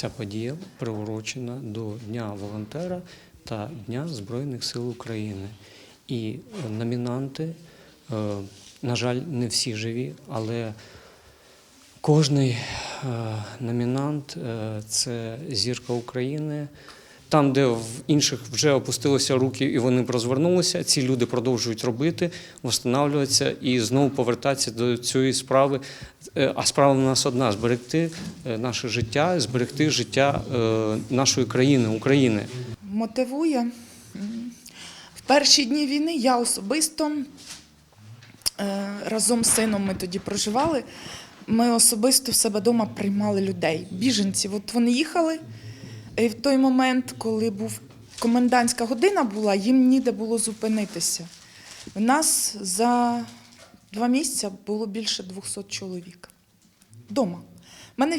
Ця подія приурочена до Дня волонтера та Дня Збройних сил України. І е, номінанти, е, на жаль, не всі живі, але кожний е, номінант це зірка України. Там, де в інших вже опустилися руки і вони розвернулися, ці люди продовжують робити, встановлюватися і знову повертатися до цієї справи. Е, А справа в нас одна зберегти е, наше життя, зберегти життя е, нашої країни, України. мотивує. В перші дні війни я особисто разом з сином ми тоді проживали. Ми особисто в себе вдома приймали людей, біженців. От вони їхали. І в той момент, коли був комендантська година була, їм ніде було зупинитися. У нас за два місяці було більше 200 чоловік. Дома. У мене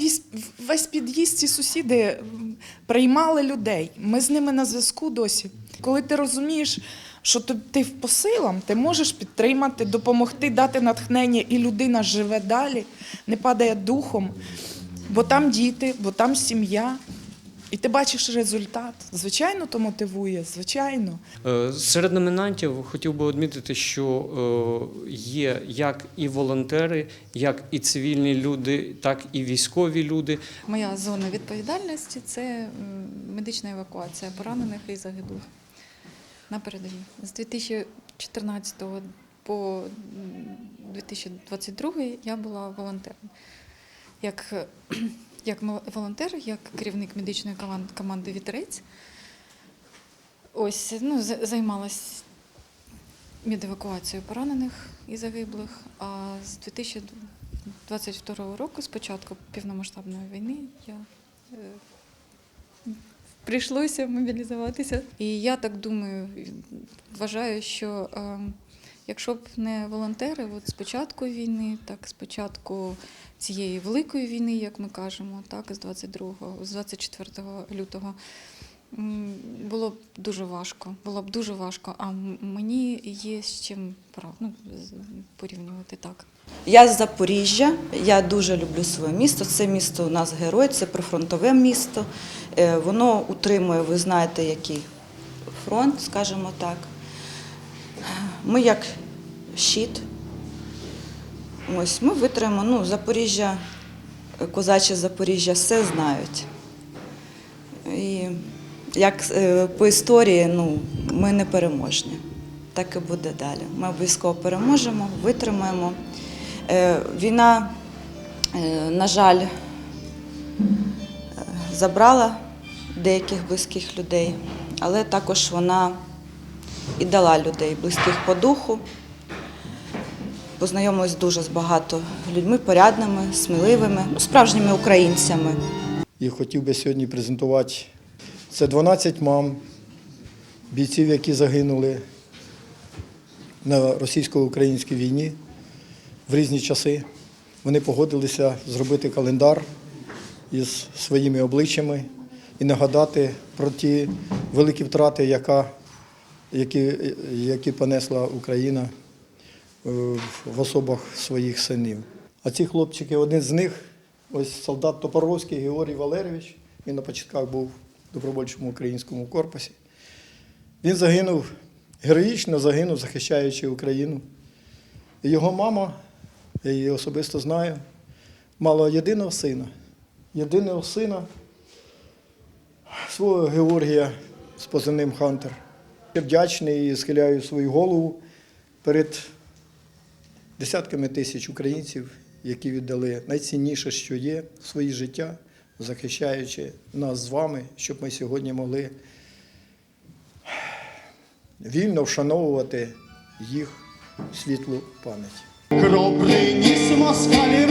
весь під'їзд, ці сусіди приймали людей. Ми з ними на зв'язку досі. Коли ти розумієш, що ти по силам, ти можеш підтримати, допомогти, дати натхнення, і людина живе далі, не падає духом, бо там діти, бо там сім'я. І ти бачиш результат. Звичайно, то мотивує, звичайно. Е, Серед номінантів хотів би відмітити, що е, є як і волонтери, як і цивільні люди, так і військові люди. Моя зона відповідальності це медична евакуація поранених і загиблих на передовій. З 2014 по м, 2022 я була волонтером. Як, як волонтер, як керівник медичної команди Вітерець, ось ну, займалась медевакуацією поранених і загиблих. А з 2022 року, з початку повномасштабної війни, я е, прийшлося мобілізуватися. І я так думаю, вважаю, що е, якщо б не волонтери, от з війни, так з початку цієї великої війни, як ми кажемо, так з 22, з 24 лютого. Було б дуже важко, було б дуже важко, а мені є з чим ну, порівнювати так. Я з Запоріжжя, я дуже люблю своє місто. Це місто у нас герой, це прифронтове місто. Е, Воно утримує, ви знаєте, який фронт, скажімо так. Ми як щит. Ось ми витримаємо. Ну, Запоріжжя, козаче Запоріжжя все знають. І як е, по історії, ну, ми не переможні. Так і буде далі. Ми обов'язково переможемо, витримаємо. Е, Війна, е, на жаль, е, забрала деяких близьких людей, але також вона і дала людей близьких по духу. Познайомилась дуже з багато людьми порядними, сміливими, справжніми українцями. І хотів би сьогодні презентувати. Це 12 мам, бійців, які загинули на російсько-українській війні в різні часи. Вони погодилися зробити календар із своїми обличчями і нагадати про ті великі втрати, яка, які, які понесла Україна е, в особах своїх синів. А ці хлопчики, один з них, ось солдат Топоровський Георгій Валерійович, він на початках був в добровольчому українському корпусі. Він загинув, героїчно загинув, захищаючи Україну. І його мама, я її особисто знаю, мала єдиного сина. Єдиного сина свого Георгія з позивним Хантер. Я вдячний і схиляю свою голову перед десятками тисяч українців, які віддали найцінніше, що є, свої життя, захищаючи нас з вами, щоб ми сьогодні могли вільно вшановувати їх світлу пам'ять. Кров приніс москалі